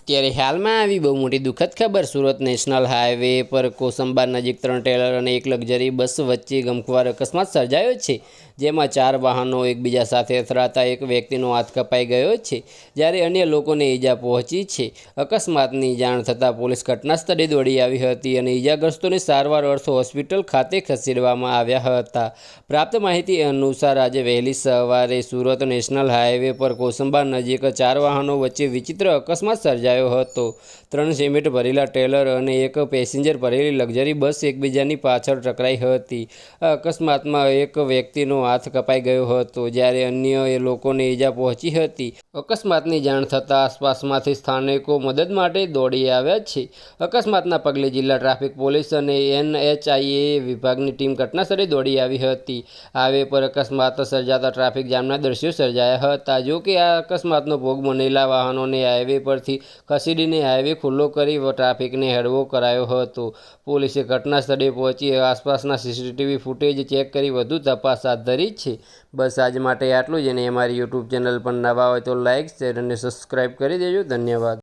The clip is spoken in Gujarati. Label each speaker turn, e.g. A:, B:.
A: અત્યારે હાલમાં આવી બહુ મોટી દુઃખદ ખબર. સુરત નેશનલ હાઈવે પર કોસંબા નજીક ત્રણ ટેલર અને એક લક્ઝરી બસ વચ્ચે ગમખ્વાર અકસ્માત સર્જાયો છે, જેમાં ચાર વાહનો એકબીજા સાથે અથડાતા એક વ્યક્તિનો હાથ કપાઈ ગયો છે, જ્યારે અન્ય લોકોને ઈજા પહોંચી છે. અકસ્માતની જાણ થતાં પોલીસ ઘટના સ્થળે દોડી આવી હતી અને ઈજાગ્રસ્તોને સારવાર અર્થો હોસ્પિટલ ખાતે ખસેડવામાં આવ્યા હતા. પ્રાપ્ત માહિતી અનુસાર, આજે વહેલી સવારે સુરત નેશનલ હાઈવે પર કોસંબા નજીક ચાર વાહનો વચ્ચે વિચિત્ર અકસ્માત સર્જાયો હતો. ત્રણ સિમેન્ટ ભરેલા ટ્રેલર અને એક પેસેન્જર ભરેલી લક્ઝરી બસ એકબીજાની પાછળ ટકરાઈ હતી. આ અકસ્માતમાં એક વ્યક્તિનો હાથ કપાઈ ગયો હતો, જ્યારે અન્ય એ લોકોને ઈજા પહોંચી હતી. અકસ્માતની જાણ થતાં આસપાસમાંથી સ્થાનિકો મદદ માટે દોડી આવ્યા છે. અકસ્માતના પગલે જિલ્લા ટ્રાફિક પોલીસ અને એનએચઆઈએ વિભાગની ટીમ ઘટનાસ્થળે દોડી આવી હતી. હાઈવે પર અકસ્માત સર્જાતા ટ્રાફિક જામના દ્રશ્યો સર્જાયા હતા. જો કે આ અકસ્માતનો ભોગ બનેલા વાહનોને હાઈવે પરથી ખસેડીને હાઈવે ખુલ્લો કરી ટ્રાફિકને હળવો કરાયો હતો. પોલીસે ઘટના સ્થળે પહોંચી આસપાસના સીસીટીવી ફૂટેજ ચેક કરી વધુ તપાસ હાથ ધરી છે. બસ આજ માટે આટલું જ અને અમારી યુટ્યુબ ચેનલ પર નવા હોય તો લાઇક શેર અને સબસ્ક્રાઈબ કરી દેજો. ધન્યવાદ.